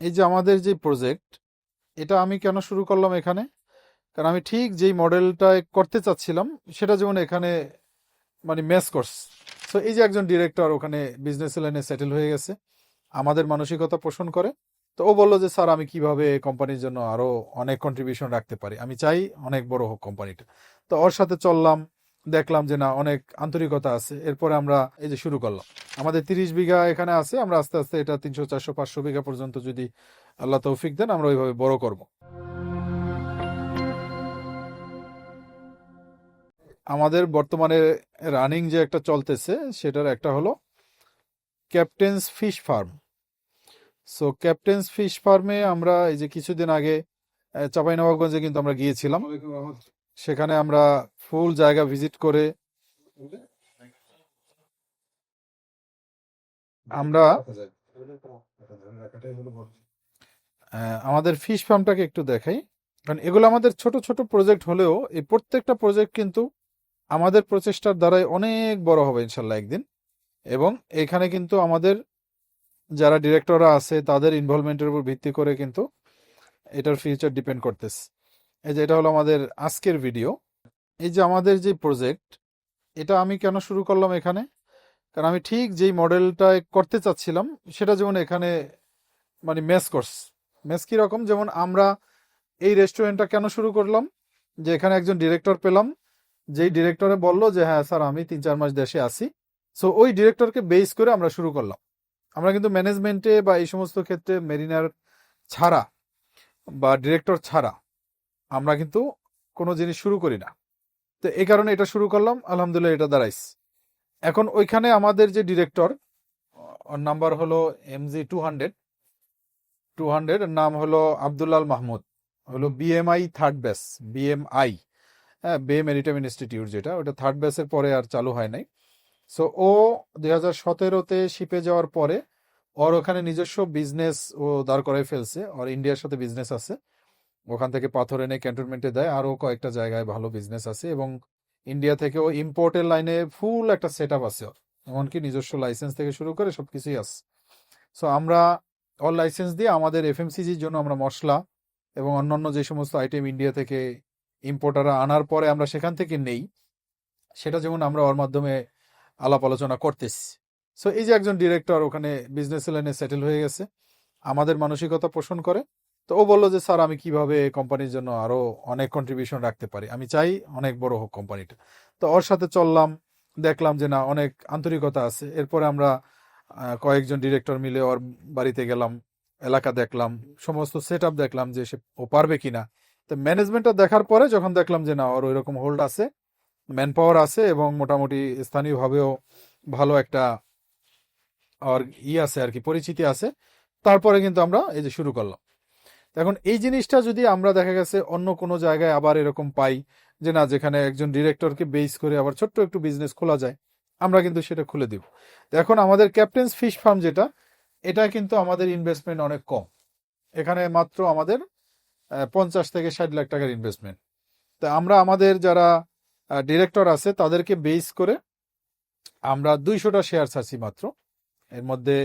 এই যে আমাদের যে প্রজেক্ট এটা আমি কেন শুরু করলাম এখানে? কারণ আমি ঠিক যেই মডেলটা করতে চাচ্ছিলাম, সেটা যেমন এখানে মানে ম্যাচ করছে। সো এই যে একজন ডিরেক্টর ওখানে বিজনেস লাইনে সেটেল হয়ে গেছে, আমাদের মানসিকতা পোষণ করে। তো ও বলল যে, স্যার, আমি কীভাবে কোম্পানির জন্য আরও অনেক কন্ট্রিবিউশন রাখতে পারি? আমি চাই অনেক বড় হোক কোম্পানিটা তো ওর সাথে চললাম দেখলাম যে না, অনেক আন্তরিকতা আছে। এরপরে আমরা এই যে শুরু করলাম। আমাদের তিরিশ বিঘা এখানে আছে, আমরা আস্তে আস্তে এটা তিনশো, চারশো, পাঁচশো বিঘা পর্যন্ত যদি আল্লাহ তৌফিক দেন, আমরা ওইভাবে বড় করব। আমাদের বর্তমানে রানিং যে একটা চলতেছে, সেটার একটা হলো captain's fish farm so captain's fish ফার্মে আমরা এই যে কিছুদিন আগে চাঁপাইনবাবগঞ্জে কিন্তু আমরা গিয়েছিলাম। সেখানে আমরা ফুল জায়গা ভিজিট করে আমরা আমাদের ফিশ ফার্মটাকে একটু দেখাই। কারণ এগুলো আমাদের ছোট ছোট প্রজেক্ট হলেও এই প্রত্যেকটা প্রজেক্ট কিন্তু আমাদের প্রচেষ্টার দ্বারাই অনেক বড় হবে ইনশাল্লাহ একদিন। এবং এখানে কিন্তু আমাদের যারা ডিরেক্টররা আছে, তাদের ইনভলভমেন্টের উপর ভিত্তি করে কিন্তু এটার ফিউচার ডিপেন্ড করতেছে। এই যে এটা হলো আমাদের আজকের ভিডিও এই যে আমাদের যে প্রজেক্ট এটা আমি কেন শুরু করলাম এখানে? কারণ আমি ঠিক যেই মডেলটা করতে চাচ্ছিলাম, সেটা যেমন এখানে মানে ম্যাচ করছে। ম্যাচ কীরকম যেমন আমরা এই রেস্টুরেন্টটা কেন শুরু করলাম? যে এখানে একজন ডিরেক্টর পেলাম, যেই ডিরেক্টরে বলল যে হ্যাঁ স্যার আমি তিন চার মাস দেশে আছি। সো ওই ডিরেক্টরকে বেস করে আমরা শুরু করলাম। আমরা কিন্তু ম্যানেজমেন্টে বা এই সমস্ত ক্ষেত্রে মেরিনার ছাড়া বা ডিরেক্টর ছাড়া আমরা কিন্তু কোনো জিনিস শুরু করি না। তো এই কারণে এটা শুরু করলাম, আলহামদুলিল্লাহ এটা দাঁড়াইছে এখন ওইখানে আমাদের যে ডিরেক্টর নাম্বার হলো MG two hundred. Two hundred নাম হলো আবদুল্লাল মাহমুদ। হলো বিএমআই থার্ড ব্যাস বিএমআই হ্যাঁ বে মেরিটাইম ইনস্টিটিউট যেটা, ওটা থার্ড ব্যাসের পরে আর চালু হয় নাই। সো ও দুই হাজার সতেরোতে শিপে যাওয়ার পরে, ওর ওখানে নিজস্ব বিজনেস ও দাঁড় করাই ফেলছে, ওর ইন্ডিয়ার সাথে বিজনেস আছে। ওখান থেকে পাথর এনে ক্যান্টনমেন্টে দেয়। আরও কয়েকটা জায়গায় ভালো বিজনেস আছে এবং ইন্ডিয়া থেকে ও ইম্পোর্টের লাইনে ফুল একটা সেট আপ আছে। এমনকি নিজস্ব লাইসেন্স থেকে শুরু করে সব কিছুই আছে। সো আমরা অল লাইসেন্স দিয়ে আমাদের এফ এফএমসিজির জন্য আমরা মশলা এবং অন্যান্য যে সমস্ত আইটেম ইন্ডিয়া থেকে ইম্পোর্টাররা আনার পরে আমরা সেখান থেকে নেই। সেটা যেমন আমরা ওর মাধ্যমে আলাপ আলোচনা করতেছি। সো এই যে একজন ডিরেক্টর ওখানে বিজনেস লাইনে সেটেল হয়ে গেছে। আমাদের মানসিকতা পোষণ করে। তো ও বলল যে, স্যার, আমি কীভাবে কোম্পানির জন্য আরও অনেক কন্ট্রিবিউশন রাখতে পারি? আমি চাই অনেক বড় হোক কোম্পানিটা। তো ওর সাথে চললাম, দেখলাম যে, না, অনেক আন্তরিকতা আছে। এরপরে আমরা কয়েকজন ডিরেক্টর মিলে ওর বাড়িতে গেলাম, এলাকা দেখলাম, সমস্ত সেট দেখলাম যে, সে ও পারবে কিনা। তো ম্যানেজমেন্টটা দেখার পরে যখন দেখলাম যে, না, ওর ওইরকম হোল্ড আছে ম্যান পাওয়ার আছে এবং মোটামুটি স্থানীয়ভাবেও ভালো একটা আর ই আছে আর কি, পরিচিতি আছে। তারপরে কিন্তু আমরা এই যে শুরু করলাম। এখন এই জিনিসটা যদি আমরা দেখা গেছে অন্য কোনো জায়গায় আবার এরকম পাই যে না, যেখানে একজন ডিরেক্টরকে বেস করে আবার ছোট্ট একটু বিজনেস খোলা যায়, আমরা কিন্তু সেটা খুলে দিব। এখন আমাদের ক্যাপ্টেন্স ফিশ ফার্ম যেটা, এটা কিন্তু আমাদের ইনভেস্টমেন্ট অনেক কম। এখানে মাত্র আমাদের পঞ্চাশ থেকে ষাট লাখ টাকার ইনভেস্টমেন্ট তা আমরা আমাদের যারা ডিরেক্টর আছে, তাদেরকে বেস করে আমরা দুইশোটা শেয়ার ছাড়ছি মাত্র। এর মধ্যে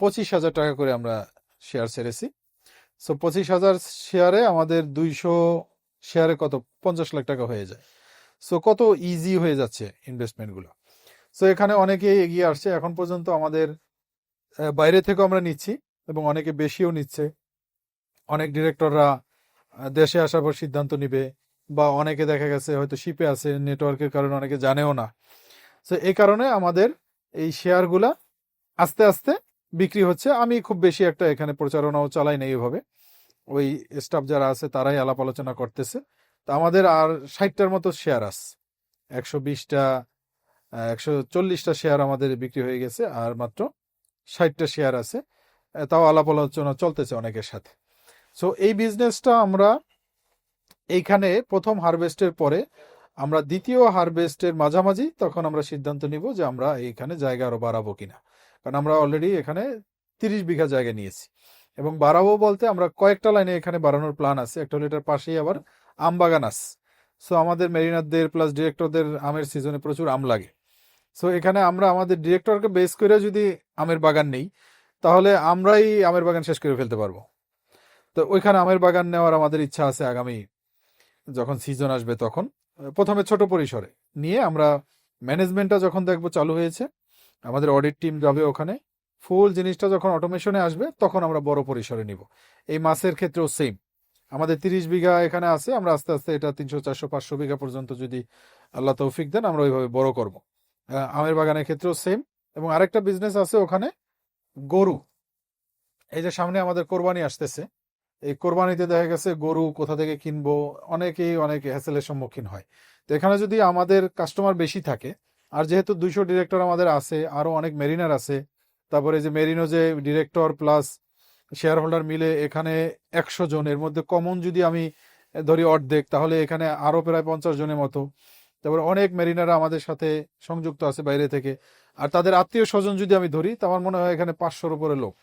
পঁচিশ হাজার টাকা করে আমরা শেয়ার ছেড়েছি সো পঁচিশ হাজার শেয়ারে আমাদের দুইশো শেয়ারে কত? পঞ্চাশ লাখ টাকা হয়ে যায়। সো কত ইজি হয়ে যাচ্ছে ইনভেস্টমেন্টগুলো সো এখানে অনেকেই এগিয়ে আসছে। এখন পর্যন্ত আমাদের বাইরে থেকেও আমরা নিচ্ছি এবং অনেকে বেশিও নিচ্ছে। অনেক ডিরেক্টররা দেশে আসার পর সিদ্ধান্ত নিবে বা অনেকে দেখা গেছে হয়তো শিপে আছে নেটওয়ার্কের কারণে অনেকে জানেও না। সো এই কারণে আমাদের এই শেয়ারগুলা আস্তে আস্তে বিক্রি হচ্ছে। আমি খুব বেশি একটা এখানে প্রচারণাও চালাই না এইভাবে ওই স্টাফ যারা আছে, তারাই আলাপ আলোচনা করতেছে। তো আমাদের আর ষাটটার মতো শেয়ার আছে। একশো বিশটা একশো চল্লিশটা শেয়ার আমাদের বিক্রি হয়ে গেছে আর মাত্র ষাটটা শেয়ার আছে। তাও আলাপ আলোচনা চলতেছে অনেকের সাথে। সো এই বিজনেসটা আমরা এইখানে প্রথম হারভেস্টের পরে আমরা দ্বিতীয় হারভেস্টের মাঝামাঝি তখন আমরা সিদ্ধান্ত নিব যে আমরা এইখানে জায়গা আরও বাড়াবো কিনা। কারণ আমরা অলরেডি এখানে তিরিশ বিঘা জায়গা নিয়েছি। এবং বাড়াবো বলতে আমরা কয়েকটা লাইনে এখানে বাড়ানোর প্ল্যান আছে। একটা হলো এটার পাশেই আবার আম বাগান আছে। সো আমাদের মেরিনারদের প্লাস ডিরেক্টরদের আমের সিজনে প্রচুর আম লাগে। সো এখানে আমরা আমাদের ডিরেক্টরকে বেস করে যদি আমের বাগান নেই, তাহলে আমরাই আমের বাগান শেষ করে ফেলতে পারব। তো, ওইখানে আমের বাগান নেওয়ার আমাদের ইচ্ছা আছে আগামী যখন সিজন আসবে তখন। প্রথমে ছোট পরিসরে নিয়ে আমরা ম্যানেজমেন্টটা যখন দেখব চালু হয়েছে আমাদের অডিট টিম যাবে ওখানে ফুল জিনিসটা যখন অটোমেশনে আসবে, তখন আমরা বড় পরিসরে নিব। এই মাছের ক্ষেত্রেও সেম আমাদের তিরিশ বিঘা এখানে আছে, আমরা আস্তে আস্তে এটা তিনশো, চারশো, পাঁচশো বিঘা পর্যন্ত যদি আল্লাহ তৌফিক দেন, আমরা ওইভাবে বড় করব। আমের বাগানের ক্ষেত্রেও সেম এবং আরেকটা বিজনেস আছে ওখানে, গরু। এই যে সামনে আমাদের কোরবানি আসতেছে, এই কোরবানিতে দেখা গেছে গরু কোথা থেকে কিনবো, অনেকেই অনেক হ্যাসেলের সম্মুখীন হয়। তো এখানে যদি আমাদের কাস্টমার বেশি থাকে আর যেহেতু দুইশো ডিরেক্টর আমাদের আছে আরও অনেক মেরিনার আছে, তারপরে যে মেরিনো যে ডিরেক্টর প্লাস শেয়ার হোল্ডার মিলে এখানে একশো জন, এর মধ্যে কমন যদি আমি ধরি অর্ধেক, তাহলে এখানে আরও প্রায় পঞ্চাশ জনের মতো। তারপরে অনেক মেরিনারা আমাদের সাথে সংযুক্ত আছে বাইরে থেকে। আর তাদের আত্মীয় স্বজন যদি আমি ধরি, তা আমার মনে হয় এখানে পাঁচশোর উপরে লোক।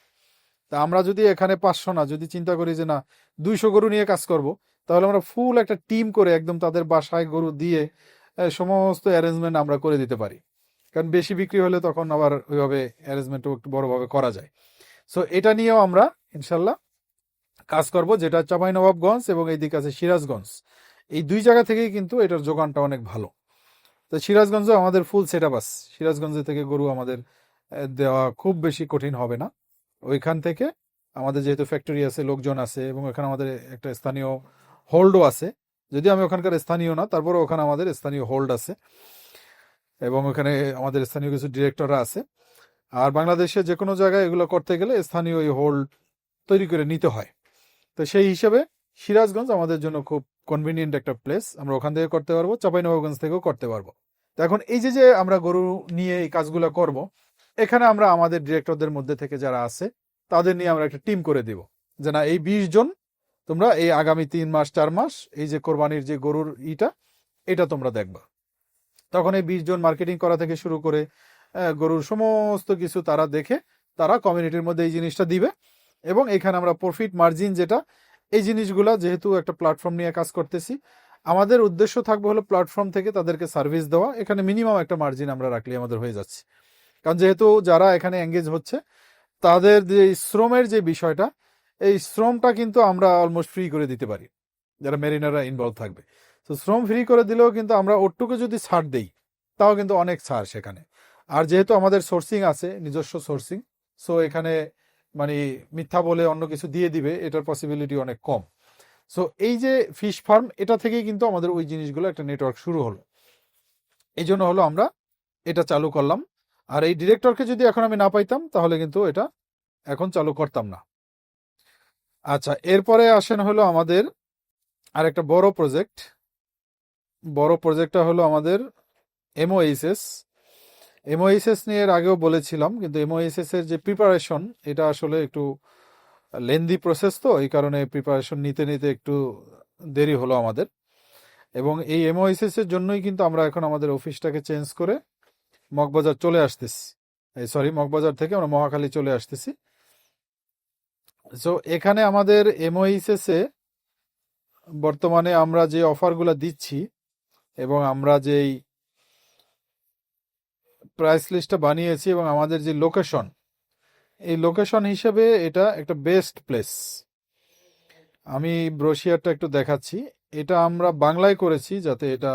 তা আমরা যদি এখানে পাঁচশো না, যদি চিন্তা করি যে না, দুইশো গরু নিয়ে কাজ করব, তাহলে আমরা ফুল একটা টিম করে একদম তাদের বাসায় গরু দিয়ে সমস্ত অ্যারেঞ্জমেন্ট আমরা করে দিতে পারি। কারণ বেশি বিক্রি হলে তখন আবার ওইভাবে অ্যারেঞ্জমেন্টও একটু বড়ভাবে করা যায়। সো এটা নিয়েও আমরা ইনশাল্লাহ কাজ করব, যেটা চাঁপাইনবাবগঞ্জ এবং এই দিক আছে সিরাজগঞ্জ। এই দুই জায়গা থেকেই কিন্তু এটার যোগানটা অনেক ভালো। তো সিরাজগঞ্জে আমাদের ফুল সেট আপ আছে। সিরাজগঞ্জ থেকে গরু আমাদের দেওয়া খুব বেশি কঠিন হবে না। ওইখান থেকে আমাদের যেহেতু ফ্যাক্টরি আছে, লোকজন আছে এবং এখানে আমাদের একটা স্থানীয় হোল্ডও আছে। যদি আমি ওখানকার স্থানীয় না তারপরে ওখানে আমাদের স্থানীয় হোল্ড আছে। এবং ওখানে আমাদের স্থানীয় কিছু ডিরেক্টররা আছে। আর বাংলাদেশে যে কোনো জায়গায় এগুলো করতে গেলে স্থানীয় ওই হোল্ড তৈরি করে নিতে হয়। তো সেই হিসেবে সিরাজগঞ্জ আমাদের জন্য খুব কনভিনিয়েন্ট একটা প্লেস আমরা ওখান থেকে করতে পারব, চাঁপাইনবাবগঞ্জ থেকেও করতে পারব। তো এখন এই যে যে আমরা গরু নিয়ে এই কাজগুলো করব, এখানে আমরা আমাদের ডিরেক্টরদের মধ্যে থেকে যারা আছে, তাদের নিয়ে আমরা একটা টিম করে দিব। যে না, এই বিশ জন তোমরা এই আগামী তিন মাস, চার মাস এই যে কোরবানির যে গরুর ইটা, এটা তোমরা দেখবা। তখন এই বিশ জন মার্কেটিং করা থেকে শুরু করে গরুর সমস্ত কিছু তারা দেখে, তারা কমিউনিটির মধ্যে এই জিনিসটা দিবে এবং এখানে আমরা প্রফিট মার্জিন যেটা, এই জিনিসগুলা যেহেতু একটা প্ল্যাটফর্ম নিয়ে কাজ করতেছি, আমাদের উদ্দেশ্য থাকবে হলো প্ল্যাটফর্ম থেকে তাদেরকে সার্ভিস দেওয়া। এখানে মিনিমাম একটা মার্জিন আমরা রাখলে আমাদের হয়ে যাচ্ছে। কারণ যেহেতু যারা এখানে এঙ্গেজ হচ্ছে, তাদের যে শ্রমের যে বিষয়টা এই শ্রমটা কিন্তু আমরা অলমোস্ট ফ্রি করে দিতে পারি, যারা মেরিনাররা ইনভলভ থাকবে। তো শ্রম ফ্রি করে দিলেও কিন্তু আমরা ওটুকু যদি ছাড় দেই, তাও কিন্তু অনেক ছাড় সেখানে। আর যেহেতু আমাদের সোর্সিং আছে, নিজস্ব সোর্সিং সো এখানে মানে মিথ্যা বলে অন্য কিছু দিয়ে দিবে, এটার পসিবিলিটি অনেক কম। সো এই যে ফিশ ফার্ম এটা থেকেই কিন্তু আমাদের ওই জিনিসগুলো একটা নেটওয়ার্ক শুরু হলো। এই জন্য হলো আমরা এটা চালু করলাম। আর এই ডিরেক্টরকে যদি এখন আমি না পাইতাম, তাহলে কিন্তু এটা এখন চালু করতাম না। আচ্ছা এরপরে আসেন হলো আমাদের আর একটা বড় প্রজেক্ট বড় প্রজেক্টটা হলো আমাদের এমওএইচএস এমওএইচএস নিয়ে এর আগেও বলেছিলাম, কিন্তু এমওএইচএস এর যে প্রিপারেশন এটা আসলে একটু লেন্দি প্রসেস তো, এই কারণে প্রিপারেশন নিতে নিতে একটু দেরি হলো আমাদের। এবং এই এমওএইচএস এর জন্যই কিন্তু আমরা এখন আমাদের অফিসটাকে চেঞ্জ করে মগবাজার চলে আসতেছি। সরি মগবাজার থেকে আমরা মহাখালী চলে আসতেছি। সো এখানে আমাদের এমওএইচএস এ বর্তমানে আমরা যে অফারগুলো দিচ্ছি এবং আমরা যেই প্রাইস লিস্টটা বানিয়েছি এবং আমাদের যে লোকেশন এই লোকেশন হিসেবে এটা একটা বেস্ট প্লেস আমি ব্রোশিয়ারটা একটু দেখাচ্ছি। এটা আমরা বাংলায় করেছি যাতে এটা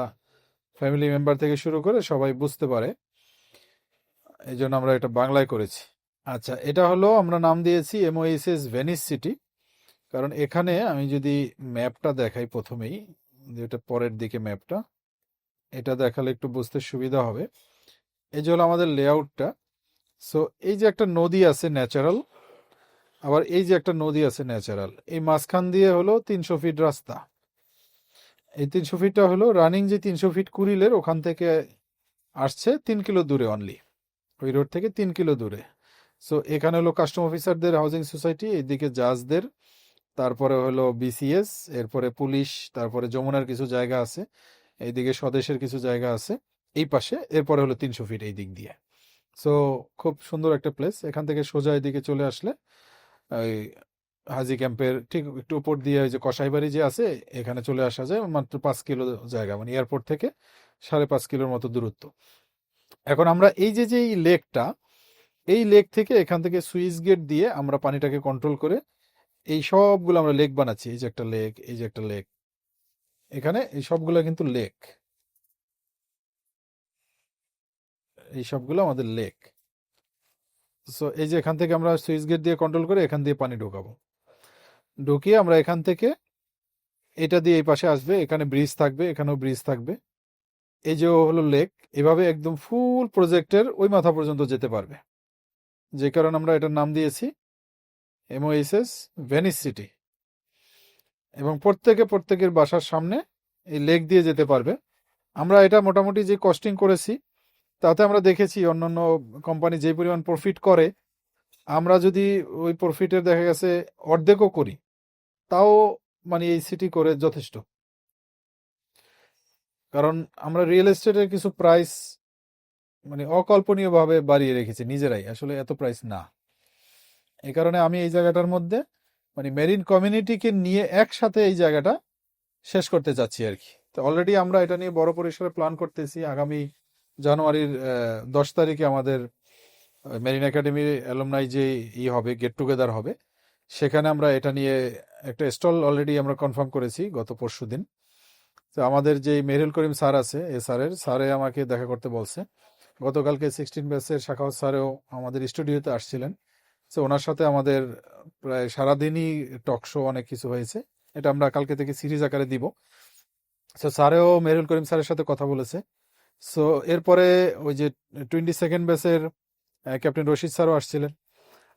ফ্যামিলি মেম্বার থেকে শুরু করে সবাই বুঝতে পারে। এই জন্য আমরা এটা বাংলায় করেছি। আচ্ছা এটা হলো আমরা নাম দিয়েছি এমওএসএস ভেনিস সিটি কারণ এখানে আমি যদি ম্যাপটা দেখাই প্রথমেই, যেটা পরের দিকে ম্যাপটা, এটা দেখালে একটু বুঝতে সুবিধা হবে। এই যে হলো আমাদের লেআউটটা। সো এই যে একটা নদী আছে ন্যাচারাল, আবার এই যে একটা নদী আছে ন্যাচারাল, এই মাঝখান দিয়ে হলো তিনশো ফিট রাস্তা। এই তিনশো ফিটটা হলো রানিং যে তিনশো ফিট কুড়িলের, ওখান থেকে আসছে তিন কিলো দূরে অনলি ওই রোড থেকে তিন কিলো দূরে। সো এখানে হলো কাস্টম অফিসারদের হাউজিং সোসাইটি এইদিকে জাজদের তারপরে হলো বিসিএস এরপরে পুলিশ তারপরে যমুনার কিছু জায়গা আছে এইদিকে স্বদেশের কিছু জায়গা আছে, এই পাশে, এরপরে হলো তিনশো ফিট এই দিক দিয়ে। সো খুব সুন্দর একটা প্লেস এখান থেকে সোজা এদিকে চলে আসলে ওই হাজি ক্যাম্পের ঠিক একটু উপর দিয়ে ওই যে কসাইবাড়ি যে আছে, এখানে চলে আসা যায় মাত্র পাঁচ কিলো জায়গা মানে এয়ারপোর্ট থেকে সাড়ে পাঁচ কিলোর মতো দূরত্ব। এখন আমরা এই যে যে এই লেকটা এই লেক থেকে এখান থেকে সুইচ গেট দিয়ে আমরা পানিটাকে কন্ট্রোল করে এই সবগুলো আমরা লেক বানাচ্ছি। এই যে একটা লেক এই যে একটা লেক এখানে এই সবগুলো কিন্তু লেক এই সবগুলো আমাদের লেক সো এই যে এখান থেকে আমরা সুইচ গেট দিয়ে কন্ট্রোল করে এখান দিয়ে পানি ঢোকাবো। ঢুকিয়ে আমরা এখান থেকে এটা দিয়ে এই পাশে আসবে, এখানে ব্রিজ থাকবে, এখানেও ব্রিজ থাকবে। এই যে হলো লেক এভাবে একদম ফুল প্রজেক্টের ওই মাথা পর্যন্ত যেতে পারবে। যে কারণে আমরা এটার নাম দিয়েছি এমওএসএস ভেনিস সিটি এবং প্রত্যেকে প্রত্যেকের বাসার সামনে এই লেক দিয়ে যেতে পারবে। আমরা এটা মোটামুটি যে কস্টিং করেছি, তাতে আমরা দেখেছি অন্যান্য কোম্পানি যে পরিমাণ প্রফিট করে, আমরা যদি ওই প্রফিটের দেখা গেছে অর্ধেকও করি, তাও মানে এই সিটি করে যথেষ্ট। কারণ আমরা রিয়েল এস্টেটের কিছু প্রাইস মানে অকল্পনীয়ভাবে বাড়িয়ে রেখেছি নিজেরাই। আসলে এত প্রাইস না। এই কারণে আমি এই জায়গাটার মধ্যে মানে মেরিন কমিউনিটিকে নিয়ে একসাথে এই জায়গাটা শেষ করতে চাচ্ছি আর কি। তো অলরেডি আমরা এটা নিয়ে বড় পরিসরে প্ল্যান করতেছি। আগামী জানুয়ারির দশ তারিখে আমাদের মেরিন একাডেমির অ্যালুমনাই যে ই হবে গেট টুগেদার হবে, সেখানে আমরা এটা নিয়ে একটা স্টল অলরেডি আমরা কনফার্ম করেছি গত পরশু দিন। তো আমাদের যে মেহরুল করিম স্যার আছে এ স্যারের, স্যারে আমাকে দেখা করতে বলছে। গতকালকে সিক্সটিন ব্যাচের শাখাওয়াত স্যারেও আমাদের স্টুডিওতে আসছিলেন। তো ওনার সাথে আমাদের প্রায় সারাদিনই টক শো অনেক কিছু হয়েছে। এটা আমরা কালকে থেকে সিরিজ আকারে দিব। সো স্যারেও মেরুল করিম স্যারের সাথে কথা বলেছে। সো এরপরে ওই যে টোয়েন্টি সেকেন্ড ব্যাচের ক্যাপ্টেন রশিদ স্যারও আসছিলেন।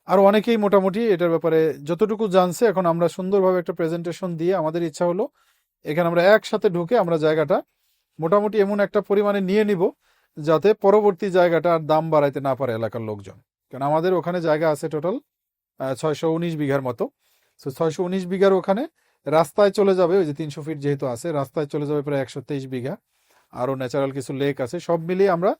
আর অনেকেই মোটামুটি এটার ব্যাপারে যতটুকু জানছে, এখন আমরা সুন্দরভাবে একটা প্রেজেন্টেশন দিয়ে আমাদের ইচ্ছা হলো, এখানে আমরা একসাথে ঢুকে আমরা জায়গাটা মোটামুটি এমন একটা পরিমাণে নিয়ে নিব যাতে পরবর্তী জায়গাটা আর দাম বাড়াইতে না পারে এলাকার লোকজন। কারণ আমাদের ওখানে জায়গা আছে টোটাল ছয়শো উনিশ বিঘার মতো। সো ছয়শো উনিশ বিঘার ওখানে রাস্তায় চলে যাবে, ওই যে তিনশো ফিট যেহেতু আছে, রাস্তায় চলে যাবে প্রায় একশো তেইশ বিঘা। আরও ন্যাচারাল কিছু লেক আছে, সব মিলিয়ে আমরা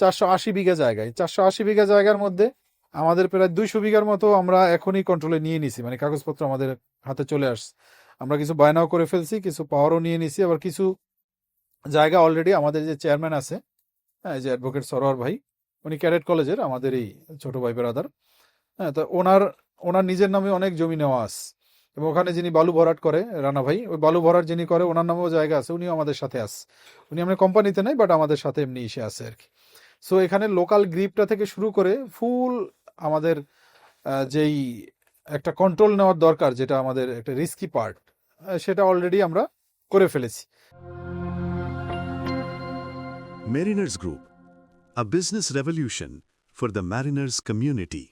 চারশো আশি বিঘা জায়গায়। চারশো আশি বিঘা জায়গার মধ্যে আমাদের প্রায় দুইশো বিঘার মতো আমরা এখনই কন্ট্রোলে নিয়ে নিছি মানে কাগজপত্র আমাদের হাতে চলে আসছে। আমরা কিছু বায়নাও করে ফেলছি, কিছু পাওয়ারও নিয়ে নিছি, আবার কিছু জায়গা অলরেডি আমাদের যে চেয়ারম্যান আছে যে অ্যাডভোকেট সরোয়ার ভাই, উনি ক্যাডেট কলেজের আমাদের এই ছোট ভাই বেরাদার হ্যাঁ তো ওনার ওনার নিজের নামে অনেক জমি নেওয়া আছে। এবং ওখানে যিনি বালু ভরাট করে, রানা ভাই, ওই বালু ভরাট যিনি করে, ওনার নামেও জায়গা আছে, উনিও আমাদের সাথে আছে। উনি আমরা কোম্পানিতে নেই বাট আমাদের সাথে এমনি এসে আছে আর কি। সো এখানে লোকাল গ্রিপটা থেকে শুরু করে ফুল আমাদের যেই একটা কন্ট্রোল নেওয়ার দরকার, যেটা আমাদের একটা রিস্কি পার্ট সেটা অলরেডি আমরা করে ফেলেছি। Mariners Group, a business revolution for the mariners community.